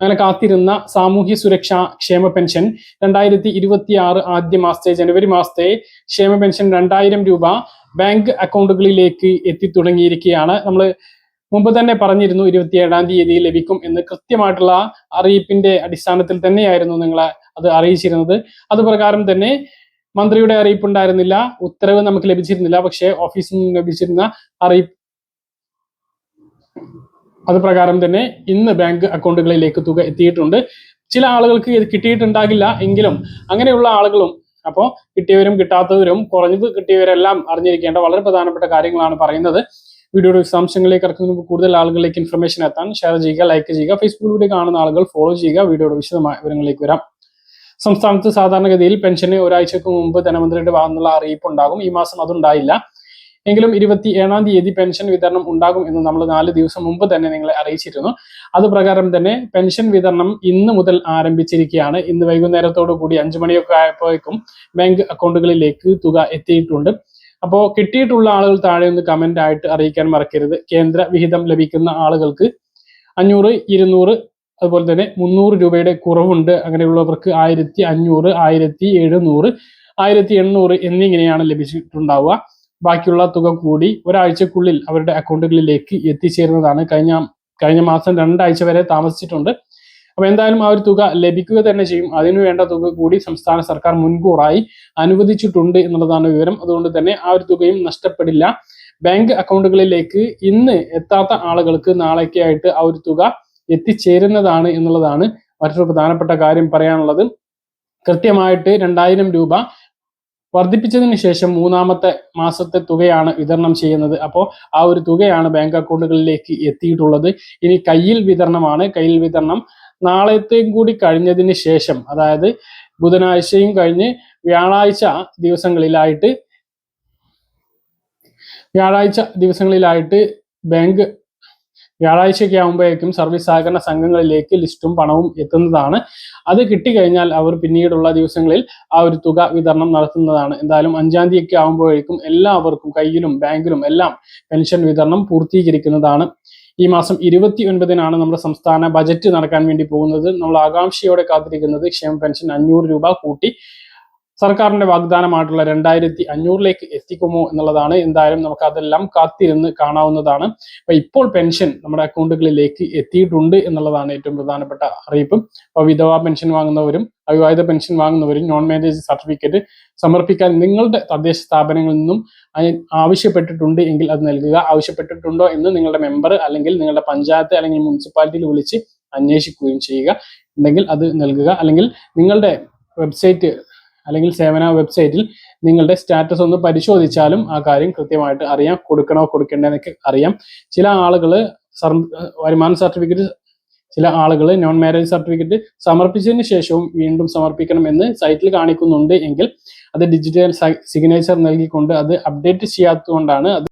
അങ്ങനെ കാത്തിരുന്ന സാമൂഹ്യ സുരക്ഷാ ക്ഷേമ പെൻഷൻ രണ്ടായിരത്തി ഇരുപത്തി ആറ് ആദ്യ മാസത്തെ ജനുവരി മാസത്തെ ക്ഷേമ പെൻഷൻ രണ്ടായിരം രൂപ ബാങ്ക് അക്കൗണ്ടുകളിലേക്ക് എത്തി തുടങ്ങിയിരിക്കുകയാണ് നമ്മൾ മുമ്പ് തന്നെ പറഞ്ഞിരുന്നു ഇരുപത്തിയേഴാം തീയതി ലഭിക്കും എന്ന്. കൃത്യമായിട്ടുള്ള അറിയിപ്പിന്റെ അടിസ്ഥാനത്തിൽ തന്നെയായിരുന്നു നിങ്ങളെ അത് അറിയിച്ചിരുന്നത്. അത് പ്രകാരം തന്നെ മന്ത്രിയുടെ അറിയിപ്പ് ഉണ്ടായിരുന്നില്ല ഉത്തരവ് നമുക്ക് ലഭിച്ചിരുന്നില്ല പക്ഷേ ഓഫീസിൽ നിന്ന് ലഭിച്ചിരുന്ന അറിയിപ്പ് അത് പ്രകാരം തന്നെ ഇന്ന് ബാങ്ക് അക്കൗണ്ടുകളിലേക്ക് തുക എത്തിയിട്ടുണ്ട്. ചില ആളുകൾക്ക് ഇത് കിട്ടിയിട്ടുണ്ടാകില്ല എങ്കിലും അങ്ങനെയുള്ള ആളുകളും അപ്പോൾ കിട്ടിയവരും കിട്ടാത്തവരും കുറഞ്ഞത് കിട്ടിയവരെല്ലാം അറിഞ്ഞിരിക്കേണ്ട വളരെ പ്രധാനപ്പെട്ട കാര്യങ്ങളാണ് പറയുന്നത്. വീഡിയോയുടെ വിശദാംശങ്ങളിലേക്ക് ഇറക്കുന്ന മുമ്പ് കൂടുതൽ ആളുകളിലേക്ക് ഇൻഫർമേഷൻ എത്താൻ ഷെയർ ചെയ്യുക ലൈക്ക് ചെയ്യുക ഫേസ്ബുക്കിലൂടെ കാണുന്ന ആളുകൾ ഫോളോ ചെയ്യുക. വീഡിയോയുടെ വിശദമായ വിവരങ്ങളിലേക്ക് വരാം. സംസ്ഥാനത്ത് സാധാരണഗതിയിൽ പെൻഷന് ഒരാഴ്ചക്ക് മുമ്പ് ധനമന്ത്രിയുടെ ഭാഗത്തുള്ള അറിയിപ്പ് ഉണ്ടാകും. ഈ മാസം അതുണ്ടായില്ല. എങ്കിലും ഇരുപത്തി ഏഴാം തീയതി പെൻഷൻ വിതരണം ഉണ്ടാകും എന്ന് നമ്മൾ നാല് ദിവസം മുമ്പ് തന്നെ നിങ്ങളെ അറിയിച്ചിരുന്നു. അതുപ്രകാരം തന്നെ പെൻഷൻ വിതരണം ഇന്ന് മുതൽ ആരംഭിച്ചിരിക്കുകയാണ്. ഇന്ന് വൈകുന്നേരത്തോടു കൂടി അഞ്ചു മണിയൊക്കെ ആയപ്പോഴേക്കും ബാങ്ക് അക്കൗണ്ടുകളിലേക്ക് തുക എത്തിയിട്ടുണ്ട്. അപ്പോൾ കിട്ടിയിട്ടുള്ള ആളുകൾ താഴെ ഒന്ന് കമന്റ് ആയിട്ട് അറിയിക്കാൻ മറക്കരുത്. കേന്ദ്ര വിഹിതം ലഭിക്കുന്ന ആളുകൾക്ക് അഞ്ഞൂറ് ഇരുന്നൂറ് അതുപോലെ തന്നെ മുന്നൂറ് രൂപയുടെ കുറവുണ്ട്. അങ്ങനെയുള്ളവർക്ക് ആയിരത്തി അഞ്ഞൂറ് ആയിരത്തി എഴുന്നൂറ് ആയിരത്തി എണ്ണൂറ് എന്നിങ്ങനെയാണ് ലഭിച്ചിട്ടുണ്ടാവുക. ബാക്കിയുള്ള തുക കൂടി ഒരാഴ്ചക്കുള്ളിൽ അവരുടെ അക്കൗണ്ടുകളിലേക്ക് എത്തിച്ചേരുന്നതാണ്. കഴിഞ്ഞ കഴിഞ്ഞ മാസം രണ്ടാഴ്ച വരെ താമസിച്ചിട്ടുണ്ട്. അപ്പൊ എന്തായാലും ആ ഒരു തുക ലഭിക്കുക തന്നെ ചെയ്യും. അതിനു വേണ്ട തുക കൂടി സംസ്ഥാന സർക്കാർ മുൻകൂറായി അനുവദിച്ചിട്ടുണ്ട് എന്നുള്ളതാണ് വിവരം. അതുകൊണ്ട് തന്നെ ആ ഒരു തുകയും നഷ്ടപ്പെടില്ല. ബാങ്ക് അക്കൗണ്ടുകളിലേക്ക് ഇന്ന് എത്താത്ത ആളുകൾക്ക് നാളേക്കായിട്ട് ആ ഒരു തുക എത്തിച്ചേരുന്നതാണ് എന്നുള്ളതാണ് മറ്റൊരു പ്രധാനപ്പെട്ട കാര്യം പറയാനുള്ളത്. കൃത്യമായിട്ട് രണ്ടായിരം രൂപ വർദ്ധിപ്പിച്ചതിന് ശേഷം മൂന്നാമത്തെ മാസത്തെ തുകയാണ് വിതരണം ചെയ്യുന്നത്. അപ്പോൾ ആ ഒരു തുകയാണ് ബാങ്ക് അക്കൗണ്ടുകളിലേക്ക് എത്തിയിട്ടുള്ളത്. ഇനി കയ്യിൽ വിതരണമാണ്. കയ്യിൽ വിതരണം നാളത്തെയും കൂടി കഴിഞ്ഞതിന് ശേഷം അതായത് ബുധനാഴ്ചയും കഴിഞ്ഞ് വ്യാഴാഴ്ച ദിവസങ്ങളിലായിട്ട് വ്യാഴാഴ്ച ദിവസങ്ങളിലായിട്ട് ബാങ്ക് വ്യാഴാഴ്ചയൊക്കെ ആകുമ്പോഴേക്കും സർവീസ് സഹകരണ സംഘങ്ങളിലേക്ക് ലിസ്റ്റും പണവും എത്തുന്നതാണ്. അത് കിട്ടിക്കഴിഞ്ഞാൽ അവർ പിന്നീടുള്ള ദിവസങ്ങളിൽ ആ ഒരു തുക വിതരണം നടത്തുന്നതാണ്. എന്തായാലും അഞ്ചാം തീയതി ഒക്കെ ആകുമ്പോഴേക്കും എല്ലാവർക്കും കയ്യിലും ബാങ്കിലും എല്ലാം പെൻഷൻ വിതരണം പൂർത്തീകരിക്കുന്നതാണ്. ഈ മാസം ഇരുപത്തി ഒൻപതിനാണ് നമ്മുടെ സംസ്ഥാന ബജറ്റ് നടക്കാൻ വേണ്ടി പോകുന്നത്. നമ്മൾ ആകാംക്ഷയോടെ കാത്തിരിക്കുന്നത് ക്ഷേമ പെൻഷൻ അഞ്ഞൂറ് രൂപ കൂട്ടി സർക്കാരിന്റെ വാഗ്ദാനമായിട്ടുള്ള രണ്ടായിരത്തി അഞ്ഞൂറിലേക്ക് എത്തിക്കുമോ എന്നുള്ളതാണ് എന്തായാലും നമുക്ക് അതെല്ലാം കാത്തിരുന്ന് കാണാവുന്നതാണ്. അപ്പൊ ഇപ്പോൾ പെൻഷൻ നമ്മുടെ അക്കൗണ്ടുകളിലേക്ക് എത്തിയിട്ടുണ്ട് എന്നുള്ളതാണ് ഏറ്റവും പ്രധാനപ്പെട്ട അറിയിപ്പ്. അപ്പൊ വിധവാ പെൻഷൻ വാങ്ങുന്നവരും അവിവാഹിത പെൻഷൻ വാങ്ങുന്നവരും നോൺ മാരേജ് സർട്ടിഫിക്കറ്റ് സമർപ്പിക്കാൻ നിങ്ങളുടെ തദ്ദേശ സ്ഥാപനങ്ങളിൽ നിന്നും ആവശ്യപ്പെട്ടിട്ടുണ്ട് എങ്കിൽ അത് നൽകുക. ആവശ്യപ്പെട്ടിട്ടുണ്ടോ എന്ന് നിങ്ങളുടെ മെമ്പർ അല്ലെങ്കിൽ നിങ്ങളുടെ പഞ്ചായത്ത് അല്ലെങ്കിൽ മുനിസിപ്പാലിറ്റിയിൽ വിളിച്ച് അന്വേഷിക്കുകയും ചെയ്യുക. ഉണ്ടെങ്കിൽ അത് നൽകുക. അല്ലെങ്കിൽ നിങ്ങളുടെ വെബ്സൈറ്റ് അല്ലെങ്കിൽ സേവന വെബ്സൈറ്റിൽ നിങ്ങളുടെ സ്റ്റാറ്റസ് ഒന്ന് പരിശോധിച്ചാലും ആ കാര്യം കൃത്യമായിട്ട് അറിയാം. കൊടുക്കണോ കൊടുക്കേണ്ടതെന്നൊക്കെ അറിയാം. ചില ആളുകൾ വരുമാന സർട്ടിഫിക്കറ്റ് ചില ആളുകൾ നോൺ മാരേജ് സർട്ടിഫിക്കറ്റ് സമർപ്പിച്ചതിന് ശേഷവും വീണ്ടും സമർപ്പിക്കണം എന്ന് സൈറ്റിൽ കാണിക്കുന്നുണ്ട് എങ്കിൽ അത് ഡിജിറ്റൽ സിഗ്നേച്ചർ നൽകിക്കൊണ്ട് അത് അപ്ഡേറ്റ് ചെയ്യാത്തതുകൊണ്ടാണ് അത്